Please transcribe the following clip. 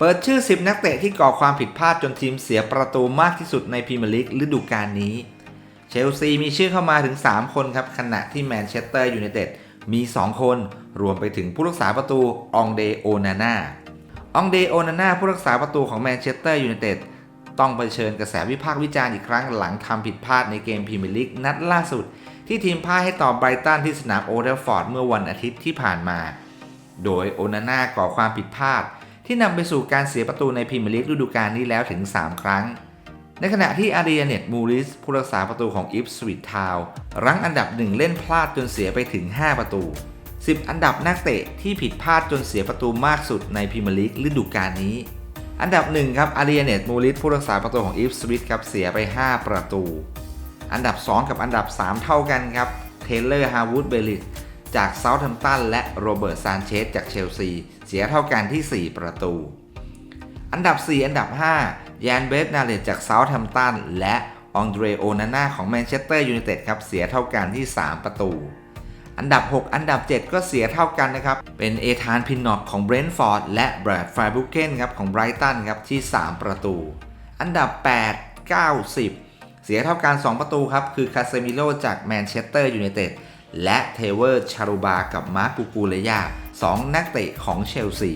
เปิดชื่อ 10 นักเตะที่ก่อความผิดพลาดจนทีมเสียประตูมากที่สุดในพรีเมียร์ลีกฤดูกาลนี้ เชลซีมีชื่อเข้ามาถึง 3 คนครับ ขณะที่แมนเชสเตอร์ยูไนเต็ดมี 2 คน รวมไปถึงผู้รักษาประตูองเดโอนาน่าองเดโอนาน่าผู้รักษาประตูของแมนเชสเตอร์ยูไนเต็ดต้องเผชิญกระแสวิพากษ์วิจารณ์อีกครั้งหลังทำผิดพลาดในเกมพรีเมียร์ลีกนัดล่าสุด ที่ทีมพ่ายให้ต่อไบรตันที่สนามโอเดลฟอร์ดเมื่อวันอาทิตย์ที่ผ่านมา โดยโอนาน่าก่อความผิดพลาด ที่นำไปสู่การเสียประตูในพรีเมียร์ลีกฤดูกาลนี้แล้วถึง 3 ครั้ง ในขณะที่อารีเนตมูริสผู้รักษาประตูของอิฟสวิตทาวรั้งอันดับหนึ่งเล่นพลาดจนเสียไปถึง 5 ประตู 10 อันดับนักเตะที่ผิดพลาดจนเสียประตูมากสุดในพรีเมียร์ลีกฤดูกาลนี้ อันดับ1ครับอารีเนตมูริสผู้รักษาประตูของอิฟสวิตครับเสียไป 5 ประตู อันดับ 2 กับอันดับ 3 เท่ากันครับเทเลอร์ฮาวูดเบลิส จากเซาท์แฮมป์ตันและโรเบิร์ตซานเชสจากเชลซี เสียเท่ากันที่ 4 ประตู อันดับ 4 อันดับ 5 ยานเบสนาเลตจากเซาท์แฮมป์ตันและองเดรโอนาน่าของแมนเชสเตอร์ยูไนเต็ดครับเสียเท่ากันที่ 3 ประตู อันดับ 6 อันดับ 7 ก็เสียเท่ากันนะครับ เป็นเอธานพินนอกของเบรนท์ฟอร์ดและแบรดฟรายบุเกนครับของไบรตันครับที่ 3 ประตู อันดับ 8 9 10 เสียเท่ากัน 2 ประตูครับคือคาเซมิโลจากแมนเชสเตอร์ยูไนเต็ด และเทเวอร์ชารูบากับมาร์กูกูเลยา2นักเตะของเชลซี